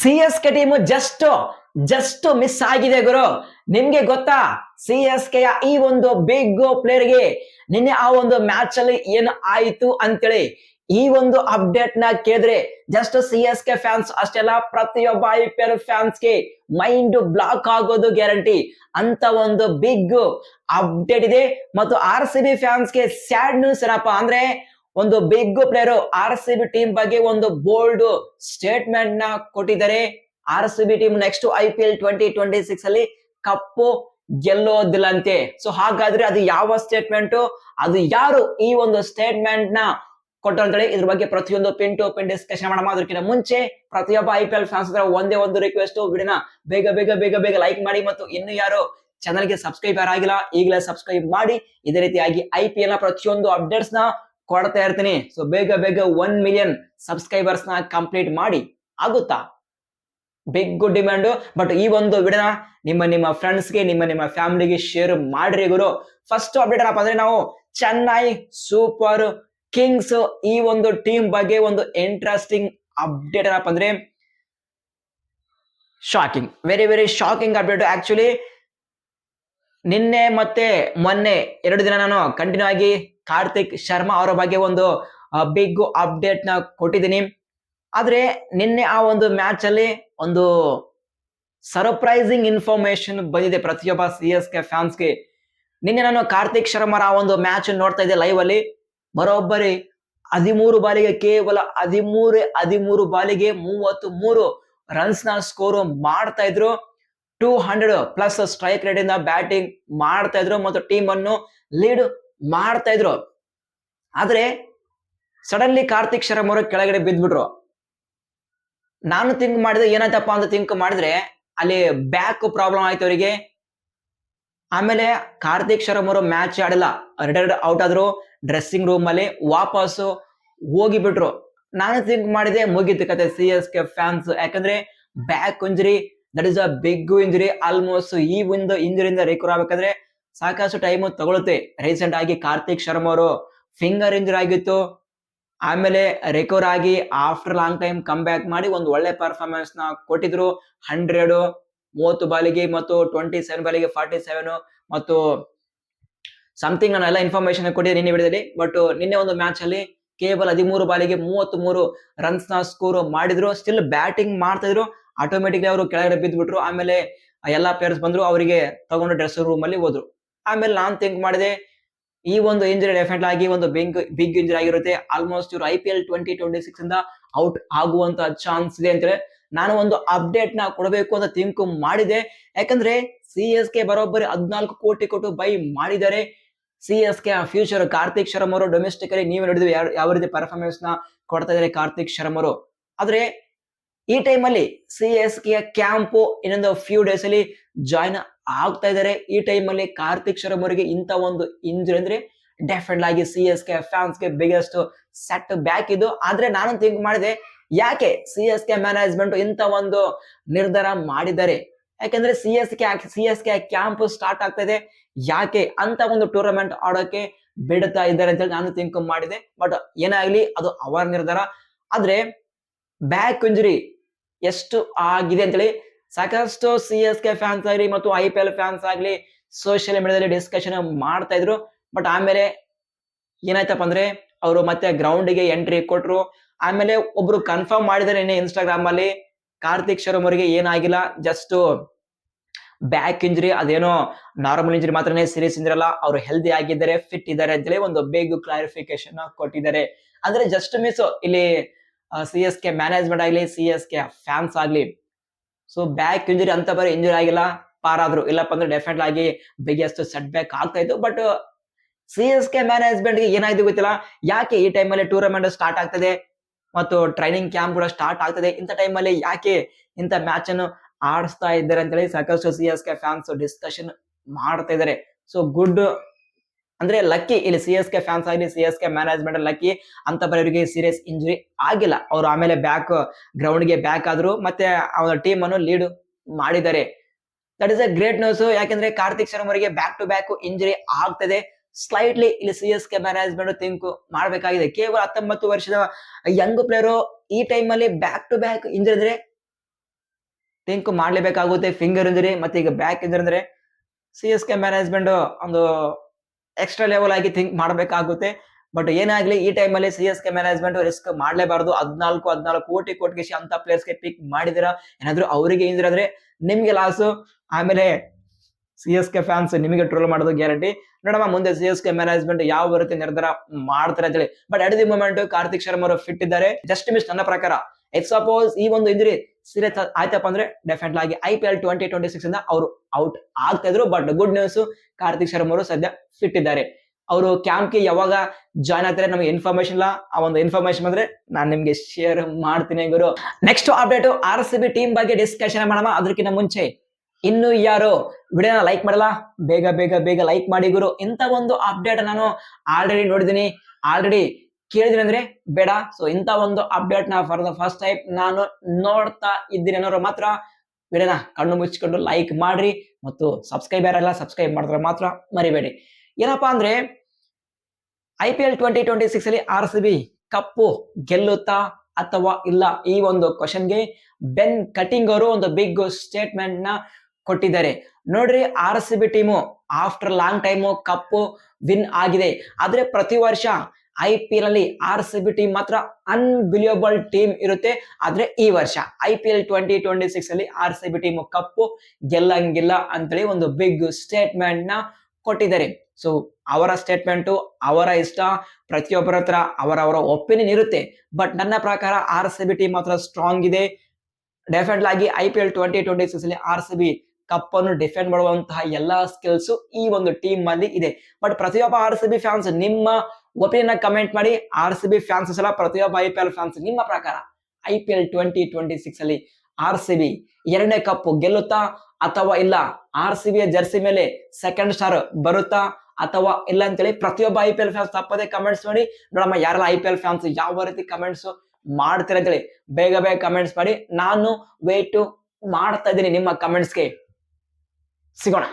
C S K team just just miss ಆಗಿದೆ ಗುರು. ನಿಮ್ಗೆ ಗೊತ್ತಾ? ಸಿ ಎಸ್ ಕೆ ಈ ಒಂದು ಬಿಗ್ ಪ್ಲೇಯರ್ಗೆ ನಿನ್ನೆ ಆ ಒಂದು ಮ್ಯಾಚ್ ಅಲ್ಲಿ ಏನು ಆಯ್ತು ಅಂತೇಳಿ ಈ ಒಂದು ಅಪ್ಡೇಟ್ನ ಕೇಳಿದ್ರೆ just C S K fans ಅಷ್ಟೆಲ್ಲ ಪ್ರತಿಯೊಬ್ಬ ಐ ಪಿ ಎಲ್ ಫ್ಯಾನ್ಸ್ಗೆ ಮೈಂಡ್ ಬ್ಲಾಕ್ ಆಗೋದು ಗ್ಯಾರಂಟಿ ಅಂತ ಒಂದು ಬಿಗ್ ಅಪ್ಡೇಟ್ ಇದೆ. ಮತ್ತು ಆರ್ ಸಿ ಬಿ ಫ್ಯಾನ್ಸ್ಗೆ ಸ್ಯಾಡ್ ನ್ಯೂಸ್ ಏನಪ್ಪಾ ಅಂದ್ರೆ ಒಂದು big player R C B team ಬಗ್ಗೆ ಒಂದು ಬೋಲ್ಡ್ ಸ್ಟೇಟ್ಮೆಂಟ್ನ ಕೊಟ್ಟಿದ್ದಾರೆ. R C B team next I P L twenty twenty six ಅಲ್ಲಿ ಕಪ್ಪು ಗೆಲ್ಲೋದಿಲ್ಲಂತೆ. ಸೊ ಹಾಗಾದ್ರೆ ಅದು ಯಾವ ಸ್ಟೇಟ್ಮೆಂಟ್ ಅದು ಯಾರು ಈ ಒಂದು ಸ್ಟೇಟ್ಮೆಂಟ್ನ ಕೊಟ್ಟರು ಅಂತೇಳಿ ಇದ್ರ ಬಗ್ಗೆ ಪ್ರತಿಯೊಂದು ಪಿನ್ ಟು ಪಿನ್ ಡಿಸ್ಕಷನ್ ಮಾಡೋಣ. ಅದಕ್ಕಿಂತ ಮುಂಚೆ ಪ್ರತಿಯೊಬ್ಬ ಐ ಪಿ ಎಲ್ ಫ್ಯಾನ್ಸ್ ಹತ್ರ ಒಂದೇ ಒಂದು ರಿಕ್ವೆಸ್ಟ್ ವಿಡಿಯೋನ ಬೇಗ ಬೇಗ ಬೇಗ ಬೇಗ ಲೈಕ್ ಮಾಡಿ ಮತ್ತು ಇನ್ನು ಯಾರು ಚಾನಲ್ಗೆ ಸಬ್ಸ್ಕ್ರೈಬರ್ ಆಗಿಲ್ಲ ಈಗಲೇ ಸಬ್ಸ್ಕ್ರೈಬ್ ಮಾಡಿ. ಇದೇ ರೀತಿಯಾಗಿ ಐ ಪಿ ಎಲ್ನ ಪ್ರತಿಯೊಂದು ಅಪ್ಡೇಟ್ಸ್ನ ಕೊಡ್ತಾ ಇರ್ತೀನಿ. ಸೊ ಬೇಗ ಬೇಗ ಒನ್ ಮಿಲಿಯನ್ ಸಬ್ಸ್ಕ್ರೈಬರ್ಸ್ನ ಕಂಪ್ಲೀಟ್ ಮಾಡಿ. ಆಗುತ್ತಾ? ಬಿಗ್ ಡಿಮ್ಯಾಂಡ್ ಬಟ್ ಈ ಒಂದು ವಿಡಿಯೋನ ನಿಮ್ಮ ನಿಮ್ಮ ಫ್ರೆಂಡ್ಸ್ಗೆ ನಿಮ್ಮ ನಿಮ್ಮ ಫ್ಯಾಮಿಲಿಗೆ ಶೇರ್ ಮಾಡ್ರಿ ಗುರು. ಫಸ್ಟ್ ಅಪ್ಡೇಟ್ ಏನಪ್ಪ ಅಂದ್ರೆ ನಾವು ಚೆನ್ನೈ ಸೂಪರ್ ಕಿಂಗ್ಸ್ ಈ ಒಂದು ಟೀಮ್ ಬಗ್ಗೆ ಒಂದು ಇಂಟ್ರೆಸ್ಟಿಂಗ್ ಅಪ್ಡೇಟ್ ಏನಪ್ಪ ಅಂದ್ರೆ shocking very very shocking update actually ನಿನ್ನೆ ಮತ್ತೆ ಮೊನ್ನೆ ಎರಡು ದಿನ ನಾನು ಕಂಟಿನ್ಯೂ ಆಗಿ ಕಾರ್ತಿಕ್ ಶರ್ಮಾ ಅವರ ಬಗ್ಗೆ ಒಂದು ಬಿಗ್ ಅಪ್ಡೇಟ್ನ ಕೊಟ್ಟಿದ್ದೀನಿ. ಆದ್ರೆ ನಿನ್ನೆ ಆ ಒಂದು ಮ್ಯಾಚ್ ಅಲ್ಲಿ ಒಂದು ಸರ್ಪ್ರೈಸಿಂಗ್ ಇನ್ಫಾರ್ಮೇಶನ್ ಬಂದಿದೆ ಪ್ರತಿಯೊಬ್ಬ ಸಿ ಎಸ್ ಕೆ ಫ್ಯಾನ್ಸ್ಗೆ ನಿನ್ನೆ ನಾನು ಕಾರ್ತಿಕ್ ಶರ್ಮರ ಆ ಒಂದು ಮ್ಯಾಚ್ ನೋಡ್ತಾ ಇದ್ದೆ ಲೈವ್ ಅಲ್ಲಿ. ಬರೋಬ್ಬರಿ ಹದಿಮೂರು ಬಾಲಿಗೆ ಕೇವಲ ಹದಿಮೂರು ಹದಿಮೂರು ಬಾಲಿಗೆ ಮೂವತ್ತು ಮೂರು ರನ್ಸ್ನ ಸ್ಕೋರ್ ಮಾಡ್ತಾ ಇದ್ರು. Two hundred plus strike rate ಇಂದ ಬ್ಯಾಟಿಂಗ್ ಮಾಡ್ತಾ ಇದ್ರು ಮತ್ತು ಟೀಮ್ ಅನ್ನು ಲೀಡ್ ಮಾಡ್ತಾ ಇದ್ರು. ಆದ್ರೆ ಸಡನ್ಲಿ ಕಾರ್ತಿಕ್ ಶರ್ಮ ಅವರು ಕೆಳಗಡೆ ಬಿದ್ದ್ಬಿಟ್ರು ನಾನು ಥಿಂಕ್ ಮಾಡಿದ್ರೆ ಏನಾಯ್ತಪ್ಪ ಅಂತ ಥಿಂಕ್ ಮಾಡಿದ್ರೆ ಅಲ್ಲಿ ಬ್ಯಾಕ್ ಪ್ರಾಬ್ಲಮ್ ಆಯ್ತು ಅವರಿಗೆ. ಆಮೇಲೆ ಕಾರ್ತಿಕ್ ಶರ್ಮ ಅವರು ಮ್ಯಾಚ್ ಆಡಿಲ್ಲ. ರಿಟೈರ್ಡ್ ಔಟ್ ಆದ್ರು ಡ್ರೆಸ್ಸಿಂಗ್ ರೂಮ್ ಅಲ್ಲಿ ವಾಪಸ್ಸು ಹೋಗಿಬಿಟ್ರು ನಾನು ಥಿಂಕ್ ಮಾಡಿದೆ ಮುಗೀತು ಕತೆ ಸಿ ಎಸ್ ಕೆ ಫ್ಯಾನ್ಸ್ ಯಾಕಂದ್ರೆ back injury that is a big injury almost ಈ ಒಂದು ಇಂಜುರಿಯಿಂದ ರಿಕವರ್ ಆಗಬೇಕಾದ್ರೆ ಸಾಕಷ್ಟು ಟೈಮ್ ತಗೊಳುತ್ತೆ. ರೀಸೆಂಟ್ ಆಗಿ ಕಾರ್ತಿಕ್ ಶರ್ಮಾ ಅವರು ಫಿಂಗರ್ ಇಂಜುರಿ ಆಗಿತ್ತು. ಆಮೇಲೆ ರಿಕವರ್ ಆಗಿ after long time come back ಮಾಡಿ ಒಂದು ಒಳ್ಳೆ ಪರ್ಫಾರ್ಮೆನ್ಸ್ನ ಕೊಟ್ಟಿದ್ರು. ಹಂಡ್ರೆಡ್ ಮೂವತ್ತು ಬಾಲಿಗೆ ಮತ್ತು ಟ್ವೆಂಟಿ ಸೆವೆನ್ ಬಾಲಿಗೆ ಫಾರ್ಟಿ ಸೆವೆನ್ ಮತ್ತು ಸಮಥಿಂಗ್ ನಾನು ಎಲ್ಲ ಇನ್ಫಾರ್ಮೇಶನ್ ಕೊಟ್ಟಿದ್ದೆ ನಿನ್ನೆ ವಿಡಿಯೋದಲ್ಲಿ. ಬಟ್ ನಿನ್ನೆ ಒಂದು ಮ್ಯಾಚ್ ಅಲ್ಲಿ ಕೇವಲ ಹದಿಮೂರು ಬಾಲಿಗೆ ಮೂವತ್ತ್ ಮೂರು ರನ್ಸ್ನ ಸ್ಕೋರ್ ಮಾಡಿದ್ರು. ಸ್ಟಿಲ್ ಬ್ಯಾಟಿಂಗ್ ಮಾಡ್ತಾ ಇದ್ರು. ಆಟೋಮೆಟಿಕ್ಲಿ ಅವರು ಕೆಳಗಡೆ ಬಿದ್ದುಬಿಟ್ರು ಆಮೇಲೆ ಎಲ್ಲಾ ಪ್ಲೇಯರ್ಸ್ ಬಂದ್ರು, ಅವರಿಗೆ ತಗೊಂಡು ಡ್ರೆಸ್ಸಿಂಗ್ ರೂಮ್ ಅಲ್ಲಿ ಹೋದ್ರು. ಆಮೇಲೆ ನಾನು ಥಿಂಕ್ ಮಾಡಿದೆ, ಈ ಒಂದು ಇಂಜರಿ ಡೆಫೆಂಟ್ ಆಗಿ ಒಂದು ಬಿಗ್ ಬಿಗ್ ಇಂಜರಿ ಆಗಿರುತ್ತೆ. ಆಲ್ಮೋಸ್ಟ್ ಇವರು I P L twenty twenty six ಇಂದ ಔಟ್ ಆಗುವಂತ ಚಾನ್ಸ್ ಇದೆ ಅಂತೇಳಿ ನಾನು ಒಂದು ಅಪ್ಡೇಟ್ನ ಕೊಡಬೇಕು ಅಂತ ಥಿಂಕ್ ಮಾಡಿದೆ. ಯಾಕಂದ್ರೆ ಸಿ ಎಸ್ ಕೆ ಬರೋಬ್ಬರಿ ಹದಿನಾಲ್ಕು ಕೋಟಿ ಕೊಟ್ಟು ಬೈ ಮಾಡಿದ್ದಾರೆ. C S K future Karthik Sharma ಅವರು ಡೊಮೆಸ್ಟಿಕ್ ಅಲ್ಲಿ ನೀವು ನೋಡಿದ್ವಿ, ಯಾವ ರೀತಿ ಪರ್ಫಾರ್ಮೆನ್ಸ್ನ ಕೊಡ್ತಾ ಇದ್ದಾರೆ ಕಾರ್ತಿಕ್ ಶರ್ಮರು ಆದ್ರೆ ಈ ಟೈಮ್ ಅಲ್ಲಿ ಸಿ ಎಸ್ ಕೆ ಕ್ಯಾಂಪು ಇನ್ನೊಂದು ಫ್ಯೂ ಡೇಸ್ ಅಲ್ಲಿ ಜಾಯ್ನ್ ಆಗ್ತಾ ಇದ್ದಾರೆ ಈ ಟೈಮ್ ಅಲ್ಲಿ ಕಾರ್ತಿಕ್ ಶರಮ್ ಅವರಿಗೆ ಇಂತ ಒಂದು ಇಂಜುರಿ ಅಂದ್ರೆ ಡೆಫಿನೆಟ್ ಆಗಿ ಸಿ ಎಸ್ ಕೆ ಫ್ಯಾನ್ಸ್ಗೆ ಬಿಗ್ಗೆಸ್ಟ್ ಸೆಟ್ ಬ್ಯಾಕ್ ಇದು. ಆದ್ರೆ ನಾನು ಥಿಂಕ್ ಮಾಡಿದೆ, ಯಾಕೆ ಸಿ ಎಸ್ ಕೆ ಮ್ಯಾನೇಜ್ಮೆಂಟ್ ಇಂತ ಒಂದು ನಿರ್ಧಾರ ಮಾಡಿದ್ದಾರೆ? ಯಾಕಂದ್ರೆ C S K C S K camp start ಆಗ್ತಾ ಇದೆ. ಯಾಕೆ ಅಂತ ಒಂದು ಟೂರ್ನಮೆಂಟ್ ಆಡೋಕೆ ಬಿಡ್ತಾ ಇದ್ದಾರೆ ಅಂತ ಹೇಳಿ ನಾನು ಥಿಂಕ್ ಮಾಡಿದೆ. ಬಟ್ ಏನಾಗ್ಲಿ ಅದು ಅವರ ನಿರ್ಧಾರ. ಆದ್ರೆ ಬ್ಯಾಕ್ ಇಂಜುರಿ ಎಷ್ಟು ಆಗಿದೆ ಅಂತೇಳಿ ಸಾಕಷ್ಟು ಸಿ ಎಸ್ ಕೆ ಫ್ಯಾನ್ಸ್ ಆಗಲಿ ಮತ್ತು ಐ ಪಿ ಎಲ್ ಫ್ಯಾನ್ಸ್ ಆಗಲಿ ಸೋಷಿಯಲ್ ಮೀಡಿಯಾದಲ್ಲಿ ಡಿಸ್ಕಷನ್ ಮಾಡ್ತಾ ಇದ್ರು. ಬಟ್ ಆಮೇಲೆ ಏನಾಯ್ತಪ್ಪ ಅಂದ್ರೆ ಅವರು ಮತ್ತೆ ಗ್ರೌಂಡಿಗೆ ಎಂಟ್ರಿ ಕೊಟ್ರು. ಆಮೇಲೆ ಒಬ್ರು ಕನ್ಫರ್ಮ್ ಮಾಡಿದ್ದಾರೆ ಇನ್ನೇ ಇನ್ಸ್ಟಾಗ್ರಾಮ್ ಅಲ್ಲಿ. ಕಾರ್ತಿಕ್ ಶರ್ಮ್ ಅವರಿಗೆ ಏನಾಗಿಲ್ಲ ಜಸ್ಟ್ ಬ್ಯಾಕ್ ಇಂಜರಿ ಅದೇನೋ ನಾರ್ಮಲ್ ಇಂಜರಿ ಮಾತ್ರನೇ ಸೀರಿಯಸ್ ಇಂಜರಿ ಅಲ್ಲ, ಅವರು ಹೆಲ್ದಿ ಆಗಿದ್ದಾರೆ ಫಿಟ್ ಇದ್ದಾರೆ ಅಂತೇಳಿ ಒಂದು ಬೇಗ ಕ್ಲಾರಿಫಿಕೇಶನ್ ಕೊಟ್ಟಿದ್ದಾರೆ. ಅಂದ್ರೆ ಜಸ್ಟ್ ಮಿಸ್ ಇಲ್ಲಿ ಸಿ ಎಸ್ ಕೆ ಮ್ಯಾನೇಜ್ಮೆಂಟ್ ಆಗಲಿ ಸಿ ಎಸ್ ಕೆ ಫ್ಯಾನ್ಸ್ ಆಗಲಿ. ಸೊ ಬ್ಯಾಕ್ ಇಂಜುರಿ ಅಂತ ಬರೀ ಇಂಜುರಿ ಆಗಿಲ್ಲ ಪಾರಾದ್ರು ಇಲ್ಲಪ್ಪ ಅಂದ್ರೆ ಡೆಫಿನೆಟ್ ಆಗಿ ಬಿಗ್ಗೆಸ್ಟ್ ಸೆಟ್ ಬ್ಯಾಕ್ ಆಗ್ತಾ ಇತ್ತು. ಬಟ್ ಸಿ ಎಸ್ ಕೆ ಮ್ಯಾನೇಜ್ಮೆಂಟ್ಗೆ ಏನಾಯ್ತು ಗೊತ್ತಿಲ್ಲ? ಯಾಕೆ ಈ ಟೈಮಲ್ಲಿ ಟೂರ್ನಮೆಂಟ್ ಸ್ಟಾರ್ಟ್ ಆಗ್ತದೆ? ಮತ್ತು ಟ್ರೈನಿಂಗ್ ಕ್ಯಾಂಪ್ ಕೂಡ ಸ್ಟಾರ್ಟ್ ಆಗ್ತದೆ. ಇಂಥ ಟೈಮಲ್ಲಿ ಯಾಕೆ ಇಂಥ ಮ್ಯಾಚ್ ಅನ್ನು ಆಡಿಸ್ತಾ ಇದ್ದಾರೆ ಅಂತೇಳಿ ಸಾಕಷ್ಟು C S K fans discussion ಮಾಡ್ತಾ ಇದ್ದಾರೆ. ಸೊ ಗುಡ್ ಅಂದ್ರೆ ಲಕ್ಕಿ ಇಲ್ಲಿ ಸಿ ಎಸ್ ಕೆ ಫ್ಯಾನ್ಸ್ ಆಗಲಿ C S K management lucky ಅಂತ ಬರೋರಿಗೆ ಸೀರಿಯಸ್ ಇಂಜುರಿ ಆಗಿಲ್ಲ. ಅವರು ಆಮೇಲೆ ಬ್ಯಾಕ್ ಗ್ರೌಂಡ್ಗೆ ಬ್ಯಾಕ್ ಆದ್ರು, ಮತ್ತೆ ಅವರ ಟೀಮ್ ಅನ್ನು ಲೀಡ್ ಮಾಡಿದ್ದಾರೆ. That is a great news ಯಾಕಂದ್ರೆ ಕಾರ್ತಿಕ್ ಶರ್ಮ ಅವರಿಗೆ ಬ್ಯಾಕ್ ಟು ಬ್ಯಾಕ್ ಇಂಜುರಿ ಆಗ್ತದೆ. ಸ್ಲೈಟ್ಲಿ ಇಲ್ಲಿ C S K management think ಮಾಡಬೇಕಾಗಿದೆ. ಕೇವಲ ಹತ್ತೊಂಬತ್ತು ವರ್ಷದ ಯಂಗ್ ಪ್ಲೇಯರು ಈ ಟೈಮ್ ಅಲ್ಲಿ ಬ್ಯಾಕ್ ಟು ಬ್ಯಾಕ್ ಇಂಜರಿ ಅಂದ್ರೆ ಥಿಂಕ್ ಮಾಡ್ಲೇಬೇಕಾಗುತ್ತೆ. ಫಿಂಗರ್ ಇಂಜರಿ ಮತ್ತೆ ಈಗ ಬ್ಯಾಕ್ ಇಂಜರಿ ಅಂದ್ರೆ ಸಿ ಎಸ್ ಕೆ ಮ್ಯಾನೇಜ್ಮೆಂಟ್ ಒಂದು ಎಕ್ಸ್ಟ್ರಾ ಲೆವೆಲ್ ಆಗಿ ಥಿಂಕ್ ಮಾಡಬೇಕಾಗುತ್ತೆ. ಬಟ್ ಏನಾಗ್ಲಿ, ಈ ಟೈಮಲ್ಲಿ C S K management risk ಮಾಡಲೇಬಾರ್ದು. ಹದಿನಾಲ್ಕು ಹದಿನಾಲ್ಕು ಕೋಟಿ ಕೋಟಿಗೆ ಅಂತ ಪ್ಲೇಯರ್ಸ್ಗೆ ಪಿಕ್ ಮಾಡಿದಿರ? ಏನಾದ್ರು ಅವರಿಗೆ ಇಂಜರಿ ಆದ್ರೆ ನಿಮ್ಗೆ ಲಾಸು ಆಮೇಲೆ ಸಿ ಎಸ್ ಕೆ ಫ್ಯಾನ್ಸ್ ನಿಮಗೆ ಟ್ರೋಲ್ ಮಾಡೋದು ಗ್ಯಾರಂಟಿ ನೋಡಮ್ಮ, ಮುಂದೆ ಸಿ ಎಸ್ ಕೆ ಮ್ಯಾನೇಜ್ಮೆಂಟ್ ಯಾವ ರೀತಿ ನಿರ್ಧಾರ ಮಾಡ್ತಾರೆ ಅಂತೇಳಿ. But at the moment Karthik Sharma ಅವರು ಫಿಟ್ ಇದ್ದಾರೆ. ಜಸ್ಟ್ ಮಿಸ್ ನನ್ನ ಪ್ರಕಾರ. ಎಕ್ಸ್ ಸಪೋಸ್ ಈ ಒಂದು ಇಂಜರಿ ಸೀರಿಯಸ್ ಆಯ್ತಪ್ಪ ಅಂದ್ರೆ ಡೆಫಿನೆಟ್ ಆಗಿ I P L twenty twenty six ಇಂದ ಅವರು ಔಟ್ ಆಗ್ತಾ ಇದ್ರು. But good news Karthik Sharma ಅವರು ಸದ್ಯ ಫಿಟ್ ಇದ್ದಾರೆ. ಅವರು ಕ್ಯಾಂಪ್ಗೆ ಯಾವಾಗ ಜಾಯ್ನ್ ಆಗ್ತಾರೆ ನಮಗೆ ಇನ್ಫಾರ್ಮೇಶನ್ ಇಲ್ಲ. ಆ ಒಂದು ಇನ್ಫಾರ್ಮೇಶನ್ ಬಂದ್ರೆ ನಾನು ನಿಮ್ಗೆ ಶೇರ್ ಮಾಡ್ತೀನಿ ಗುರು. Next update R C B team ಬಗ್ಗೆ ಡಿಸ್ಕಷನ್ ಮಾಡೋಣ? ಅದಕ್ಕಿಂತ ಮುಂಚೆ ಇನ್ನು ಯಾರು ವಿಡಿಯೋನ ಲೈಕ್ ಮಾಡಲ್ಲ? ಬೇಗ ಬೇಗ ಬೇಗ ಲೈಕ್ ಮಾಡಿ ಗುರು. ಇಂಥ ಒಂದು ಅಪ್ಡೇಟ್ ನಾನು ಆಲ್ರೆಡಿ ನೋಡಿದ್ದೀನಿ ಆಲ್ರೆಡಿ ಕೇಳಿದೀನಿ ಅಂದ್ರೆ ಬೇಡ. ಸೊ ಇಂಥ ಒಂದು ಅಪ್ಡೇಟ್ನ ಫಾರ್ ದ ಫಸ್ಟ್ ಟೈಮ್ ನಾನು ನೋಡ್ತಾ ಇದ್ದೀನಿ ಅನ್ನೋರು ಮಾತ್ರ ವಿಡಿಯೋನ ಕಣ್ಣು ಮುಚ್ಚಿಕೊಂಡು ಲೈಕ್ ಮಾಡ್ರಿ ಮತ್ತು ಸಬ್ಸ್ಕ್ರೈಬ್ ಯಾರೆಲ್ಲ ಸಬ್ಸ್ಕ್ರೈಬ್ ಮಾಡಿದ್ರೆ ಮಾತ್ರ ಮರಿಬೇಡಿ. ಏನಪ್ಪಾ ಅಂದ್ರೆ I P L twenty twenty six ಅಲ್ಲಿ ಆರ್ ಸಿ ಬಿ ಕಪ್ಪು ಗೆಲ್ಲುತ್ತಾ ಅಥವಾ ಇಲ್ಲ ಈ ಒಂದು ಕ್ವಶನ್ಗೆ ಬೆನ್ ಕಟಿಂಗ್ ಅವರು ಒಂದು ಬಿಗ್ ಸ್ಟೇಟ್ಮೆಂಟ್ನ ಕೊಟ್ಟಿದ್ದಾರೆ. ನೋಡ್ರಿ R C B team after long time cup win ಆಗಿದೆ. ಆದ್ರೆ ಪ್ರತಿ ವರ್ಷ ಐ ಪಿ ಎಲ್ ಅಲ್ಲಿ ಆರ್ ಸಿ ಬಿ ಟೀಮ್ ಮಾತ್ರ ಅನ್ಬಿಲಿಯಬಲ್ ಟೀಮ್ ಇರುತ್ತೆ. ಆದ್ರೆ ಈ ವರ್ಷ I P L twenty twenty six ಅಲ್ಲಿ R C B team cup ಗೆಲ್ಲಂಗಿಲ್ಲ ಅಂತೇಳಿ ಒಂದು ಬಿಗ್ ಸ್ಟೇಟ್ಮೆಂಟ್ನ ಕೊಟ್ಟಿದ್ದಾರೆ. ಸೊ ಅವರ ಸ್ಟೇಟ್ಮೆಂಟು ಅವರ ಇಷ್ಟ, ಪ್ರತಿಯೊಬ್ಬರ ಹತ್ರ ಅವರವರ ಒಪಿನಿಯನ್ ಇರುತ್ತೆ. ಬಟ್ ನನ್ನ ಪ್ರಕಾರ ಆರ್ ಸಿ ಬಿ ಟೀಮ್ ಮಾತ್ರ ಸ್ಟ್ರಾಂಗ್ ಇದೆ. ಡೆಫಿನೆಟ್ ಆಗಿ I P L twenty twenty six ಅಲ್ಲಿ ಆರ್ ಸಿ ಬಿ ಕಪ್ ಅನ್ನು ಡಿಫೆಂಡ್ ಮಾಡುವಂತಹ ಎಲ್ಲಾ ಸ್ಕಿಲ್ಸ್ ಈ ಒಂದು ಟೀಮ್ ಅಲ್ಲಿ ಇದೆ. ಬಟ್ ಪ್ರತಿಯೊಬ್ಬ ಆರ್ ಸಿ ಬಿ ಫ್ಯಾನ್ಸ್ ನಿಮ್ಮ ಒಪಿನಿಯನ್ ಕಮೆಂಟ್ ಮಾಡಿ. ಆರ್ ಸಿ ಬಿ ಫ್ಯಾನ್ಸ್ ಎಲ್ಲ ಪ್ರತಿಯೊಬ್ಬ ಐ ಪಿ ಎಲ್ ಫ್ಯಾನ್ಸ್ ನಿಮ್ಮ ಪ್ರಕಾರ I P L twenty twenty six ಅಲ್ಲಿ ಆರ್ ಸಿ ಬಿ ಎರಡನೇ ಕಪ್ ಗೆಲ್ಲುತ್ತಾ ಅಥವಾ ಇಲ್ಲ? ಆರ್ ಸಿ ಬಿಯ ಜರ್ಸಿ ಮೇಲೆ ಸೆಕೆಂಡ್ ಸ್ಟಾರ್ ಬರುತ್ತಾ ಅಥವಾ ಇಲ್ಲ ಅಂತೇಳಿ ಪ್ರತಿಯೊಬ್ಬ ಐ ಪಿ ಎಲ್ ಫ್ಯಾನ್ಸ್ ತಪ್ಪದೇ ಕಮೆಂಟ್ಸ್ ಮಾಡಿ. ನೋಡಮ್ಮ, ಯಾರೆಲ್ಲ ಐ ಪಿ ಎಲ್ ಫ್ಯಾನ್ಸ್ ಯಾವ ರೀತಿ ಕಮೆಂಟ್ಸ್ ಮಾಡ್ತೀರ ಅಂತೇಳಿ ಬೇಗ ಬೇಗ ಕಮೆಂಟ್ಸ್ ಮಾಡಿ. ನಾನು ವೇಟ್ ಮಾಡ್ತಾ ಇದ್ದೀನಿ ನಿಮ್ಮ ಕಮೆಂಟ್ಸ್ಗೆ sigona.